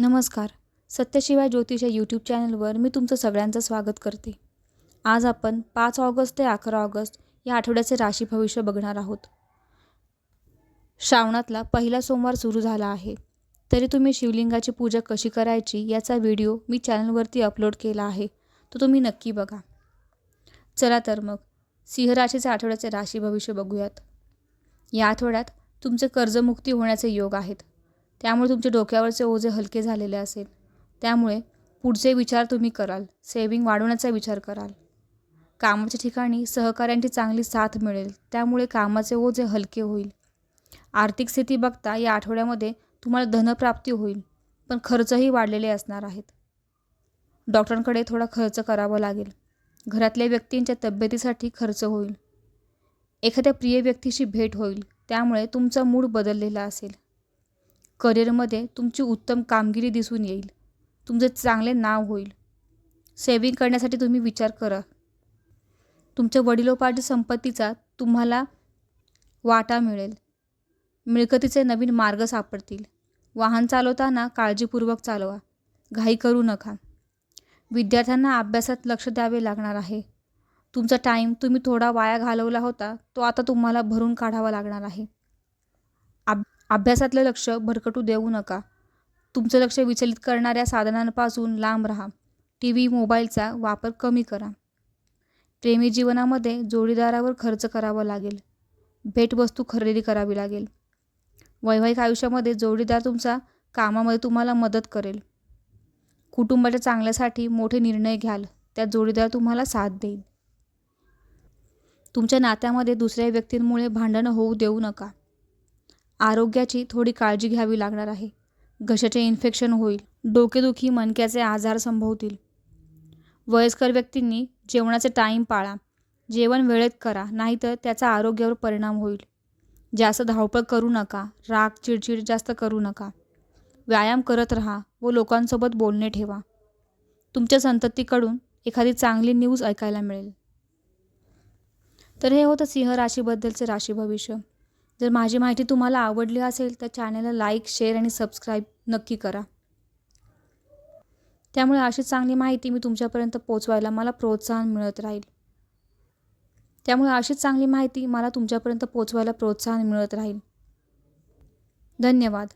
नमस्कार. सत्यशिवाय ज्योतिष या यूट्यूब चॅनलवर मी तुमचं सगळ्यांचं स्वागत करते. आज आपण पाच ऑगस्ट ते अकरा ऑगस्ट या आठवड्याचे राशी भविष्य बघणार आहोत. श्रावणातला पहिला सोमवार सुरू झाला आहे. तरी तुम्ही शिवलिंगाची पूजा कशी करायची याचा व्हिडिओ मी चॅनलवरती अपलोड केला आहे तो तुम्ही नक्की बघा. चला तर मग सिंह राशीचे आठवड्याचे राशी भविष्य बघूयात. या आठवड्यात तुमचे कर्जमुक्ती होण्याचे योग आहेत. त्यामुळे तुमच्या डोक्यावरचे ओझे हलके झालेले असेल. त्यामुळे पुढचे विचार तुम्ही कराल. सेविंग वाढवण्याचा विचार कराल. कामाच्या ठिकाणी सहकाऱ्यांची चांगली साथ मिळेल. त्यामुळे कामाचे ओझे हलके होईल. आर्थिक स्थिती बघता या आठवड्यामध्ये तुम्हाला धनप्राप्ती होईल पण खर्चही वाढलेले असणार आहेत. डॉक्टरांकडे थोडा खर्च करावा लागेल. घरातल्या व्यक्तींच्या तब्येतीसाठी खर्च होईल. एखाद्या प्रिय व्यक्तीशी भेट होईल. त्यामुळे तुमचा मूड बदललेला असेल. करिअरमध्ये तुमची उत्तम कामगिरी दिसून येईल. तुमचे चांगले नाव होईल. सेविंग करण्यासाठी तुम्ही विचार करा. तुमच्या वडिलोपार्जित संपत्तीचा तुम्हाला वाटा मिळेल. मिळकतीचे नवीन मार्ग सापडतील. वाहन चालवताना काळजीपूर्वक चालवा. घाई करू नका. विद्यार्थ्यांना अभ्यासात लक्ष द्यावे लागणार आहे. तुमचा टाईम तुम्ही थोडा वाया घालवला होता तो आता तुम्हाला भरून काढावा लागणार आहे. अब अभ्यासातलं लक्ष भरकटू देऊ नका. तुमचं लक्ष विचलित करणाऱ्या साधनांपासून लांब राहा. टी व्ही मोबाईलचा वापर कमी करा. प्रेमी जीवनामध्ये जोडीदारावर खर्च करावा लागेल. भेटवस्तू खरेदी करावी लागेल. वैवाहिक आयुष्यामध्ये जोडीदार तुमचा कामामध्ये तुम्हाला मदत करेल. कुटुंबाच्या चांगल्यासाठी मोठे निर्णय घ्याल. त्यात जोडीदार तुम्हाला साथ देईल. तुमच्या नात्यामध्ये दुसऱ्या व्यक्तींमुळे भांडणं होऊ देऊ नका. आरोग्याची थोडी काळजी घ्यावी लागणार आहे. घशाचे इन्फेक्शन होईल. डोकेदुखी मणक्याचे आजार संभवतील. वयस्कर व्यक्तींनी जेवणाचे टाईम पाळा. जेवण वेळेत करा नाहीतर त्याचा आरोग्यावर परिणाम होईल. जास्त धावपळ करू नका. राग चिडचिड जास्त करू नका. व्यायाम करत राहा व लोकांसोबत बोलणे ठेवा. तुमच्या संततीकडून एखादी चांगली न्यूज ऐकायला मिळेल. तर हे होतं सिंह राशीबद्दलचे राशी भविष्य जर माझी माहिती तुम्हाला आवडली असेल तर चॅनलला लाईक शेअर आणि सबस्क्राईब नक्की करा. त्यामुळे अशी चांगली माहिती मी तुमच्यापर्यंत पोचवायला मला प्रोत्साहन मिळत राहील. त्यामुळे अशीच चांगली माहिती मला तुमच्यापर्यंत पोचवायला प्रोत्साहन मिळत राहील. धन्यवाद.